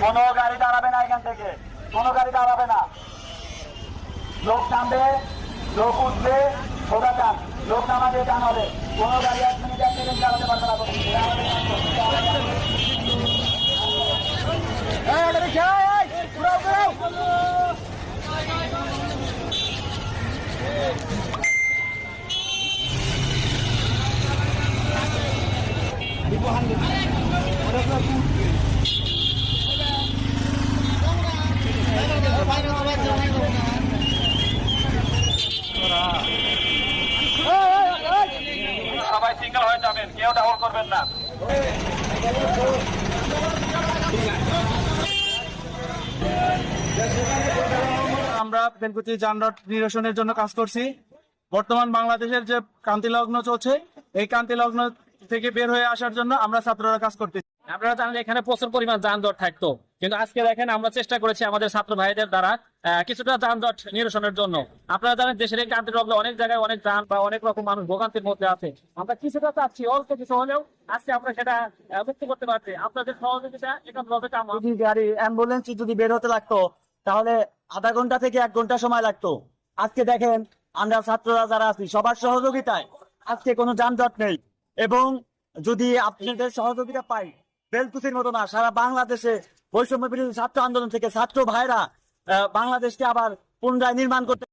কোনো গাড়ি দাঁড়াবে না এখান থেকে। কোনো গাড়ি দাঁড়াবে না। লোক নামবে, লোক উঠবে, সোজা যান। লোক নামা দিয়ে যান হবে। কোনো গাড়ি এক মিনিট, এক চালাতে পারবে না। আমাদের নিয়ন্ত্রণ। আমরা বেলকুচি যানজট নিরসনের জন্য কাজ করছি। বর্তমান বাংলাদেশের যে ক্রান্তি লগ্ন চলছে, এই ক্রান্তি লগ্ন থেকে বের হয়ে আসার জন্য আমরা ছাত্ররা কাজ করতেছি। আপনারা জানেন এখানে প্রচুর পরিমাণ যানজট থাকতো। কিন্তু আজকে দেখেন আমরা চেষ্টা করেছি আমাদের ছাত্র ভাইদের দ্বারা কিছুটা যানজট নিরসনের জন্য। আপনারা জানেন দেশের এই লগ্নে অনেক জায়গায় অনেক যান বা অনেক রকম মানুষ ভোগান্তির মধ্যে আছে। আমরা কিছুটা চাচ্ছি, অল্প কিছু হলেও আজকে আমরা সেটা মুক্ত করতে পারছি। আপনাদের সহযোগিতা একান্তভাবে গাড়ি অ্যাম্বুলেন্স যদি বের হতে লাগতো, তাহলে আধা ঘণ্টা থেকে এক ঘণ্টা সময় লাগতো। আজকে দেখেন আমরা ছাত্ররা যারা আছি, সবার সহযোগিতায় আজকে কোনো যানজট নেই। এবং যদি আপনাদের সহযোগিতা পাই বেলকুচির মতো না, সারা বাংলাদেশে বৈষম্য বিরোধী ছাত্র আন্দোলন থেকে ছাত্র ভাইরা বাংলাদেশকে আবার পুনরায় নির্মাণ করতে